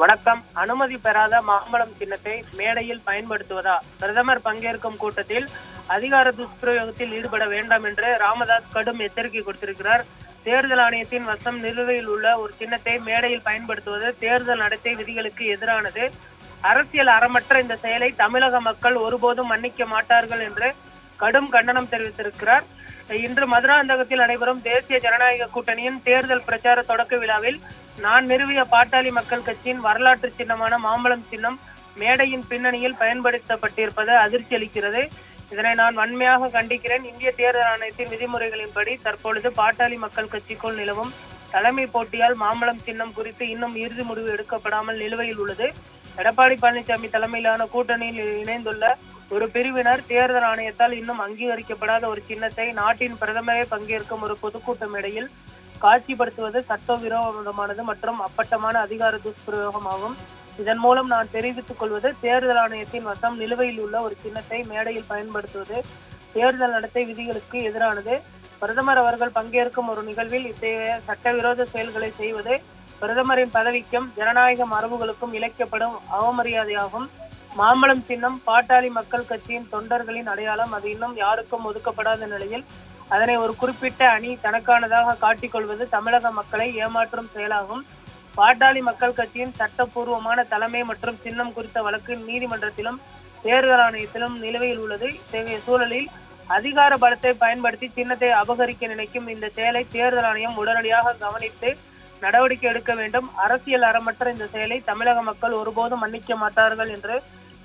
வணக்கம். அனுமதி பெறாத மாம்பழம் சின்னத்தை மேடையில் பயன்படுத்துவதா? பிரதமர் பங்கேற்கும் கூட்டத்தில் அதிகார துஷ்பிரயோகத்தில் ஈடுபட வேண்டாம் என்று ராமதாஸ் கடும் எச்சரிக்கை கொடுத்திருக்கிறார். தேர்தல் ஆணையத்தின் வசம் நிலுவையில் உள்ள ஒரு சின்னத்தை மேடையில் பயன்படுத்துவது தேர்தல் நடத்தை விதிகளுக்கு எதிரானது. அரசியல் அறமற்ற இந்த செயலை தமிழக மக்கள் ஒருபோதும் மன்னிக்க மாட்டார்கள் என்று கடும் கண்டனம் தெரிவித்திருக்கிறார். இன்று மதுராந்தகத்தில் நடைபெறும் தேசிய ஜனநாயக கூட்டணியின் தேர்தல் பிரச்சார தொடக்க விழாவில் நான் நிறுவிய பாட்டாளி மக்கள் கட்சியின் வரலாற்று சின்னமான மாம்பழம் சின்னம் மேடையின் பின்னணியில் பயன்படுத்தப்பட்டிருப்பது அதிர்ச்சி அளிக்கிறது. இதனை நான் வன்மையாக கண்டிக்கிறேன். இந்திய தேர்தல் ஆணையத்தின் விதிமுறைகளின்படி தற்பொழுது பாட்டாளி மக்கள் கட்சிக்குள் நிலவும் தலைமை போட்டியால் மாம்பழம் சின்னம் குறித்து இன்னும் இறுதி முடிவு எடுக்கப்படாமல் நிலுவையில் உள்ளது. எடப்பாடி பழனிசாமி தலைமையிலான கூட்டணியில் இணைந்துள்ள ஒரு பிரிவினர் தேர்தல் ஆணையத்தால் இன்னும் அங்கீகரிக்கப்படாத ஒரு சின்னத்தை நாட்டின் பிரதமரே பங்கேற்கும் ஒரு பொதுக்கூட்ட மேடையில் காட்சிப்படுத்துவது சட்டவிரோதமானது மற்றும் அப்பட்டமான அதிகார துஷ்பிரயோகமாகும். இதன் மூலம் நான் தெரிவித்துக் கொள்வது தேர்தல் ஆணையத்தின் வசம் நிலுவையில் உள்ள ஒரு சின்னத்தை மேடையில் பயன்படுத்துவது தேர்தல் நடத்தை விதிகளுக்கு எதிரானது. பிரதமர் அவர்கள் பங்கேற்கும் ஒரு நிகழ்வில் இத்தகைய சட்டவிரோத செயல்களை செய்வது பிரதமரின் பதவிக்கும் ஜனநாயக மரபுகளுக்கும் இழைக்கப்படும் அவமரியாதையாகும். மாம்பழம் சின்னம் பாட்டாளி மக்கள் கட்சியின் தொண்டர்களின் அடையாளம் அது இன்னும் யாருக்கும் ஒதுக்கப்படாத நிலையில் அதனை ஒரு குறிப்பிட்ட அணி தனக்கானதாக காட்டிக்கொள்வது தமிழக மக்களை ஏமாற்றும் செயலாகும். பாட்டாளி மக்கள் கட்சியின் சட்டப்பூர்வமான தலைமை மற்றும் சின்னம் குறித்த வழக்கு நீதிமன்றத்திலும் தேர்தல் ஆணையத்திலும் நிலுவையில் உள்ளது. இத்தகைய சூழலில் அதிகார பலத்தை பயன்படுத்தி சின்னத்தை அபகரிக்க நினைக்கும் இந்த செயலை தேர்தல் ஆணையம் உடனடியாக கவனித்து நடவடிக்கை எடுக்க வேண்டும். அரசியல் அறமற்ற இந்த செயலை தமிழக மக்கள் ஒருபோதும் மன்னிக்க மாட்டார்கள் என்று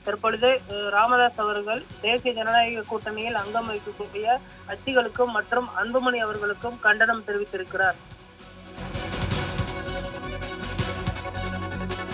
தற்பொழுது ராமதாஸ் அவர்கள் தேசிய ஜனநாயக கூட்டணியில் அங்கம் வகிக்கக்கூடிய கட்சிகளுக்கும் மற்றும் அன்புமணி அவர்களுக்கும் கண்டனம் தெரிவித்திருக்கிறார்.